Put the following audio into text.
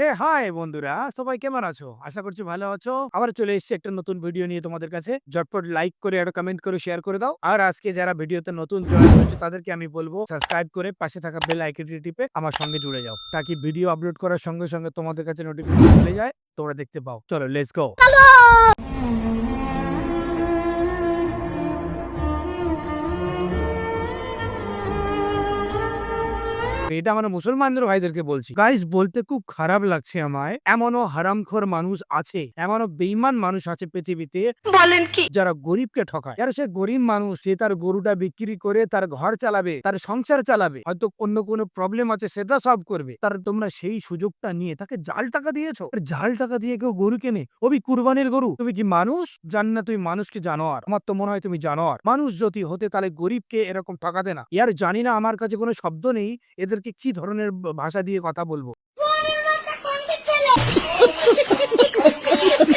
হে high বন্ধুরা, সবাই কেমন আছো? আশা করছি ভালো আছো। আবার চলে এসেছি একটা নতুন ভিডিও নিয়ে তোমাদের কাছে। ঝটপট লাইক করে আর কমেন্ট করে শেয়ার করে দাও। আর আজকে যারা ভিডিওতে নতুন জয়েন হয়েছে, তাদেরকে আমি বলব সাবস্ক্রাইব করে পাশে থাকা বেল আইকনটি টিপে আমার সঙ্গে জুড়ে যাও। তাকি ভিডিও আপলোড করার সঙ্গে সঙ্গে তোমাদের কাছে নোটিফিকেশন চলে যায়, তোমরা দেখতে পাও। চলো লেটস গো এটা আমার মুসলমানদের ভাইদেরকে বলছি। গাইস বলতে খুব খারাপ লাগছে আমায়। এমনও হারামখোর মানুষ আছে এমনও বেইমান মানুষ আছে পৃথিবীতে বলেন কি? যারা গরিবকে ঠকায়। আর সে গরিব মানুষ সে তার গরুটা বিক্রি করে তার ঘর চালাবে তার সংসার চালাবে হয়তো অন্য কোনো প্রবলেম আছে সেটা সলভ করবে। তার তোমরা সেই সুযোগটা নিয়ে তাকে জাল টাকা দিয়েছ? আর জাল টাকা দিয়ে কেউ গরু কেনে? ওবি কুরবানির গরু? তুমি কি মানুষ? জান না তুমি মানুষকে জানোয়ার? আমার তো মনে হয় তুমি জানোয়ার। মানুষ যদি হতে তাহলে গরিবকে এরকম ঠকাতে না। ইয়ার জানি না আমার কাছে কোনো শব্দ নেই। এদেরকে কি ধরনের ভাষা দিয়ে কথা বলব?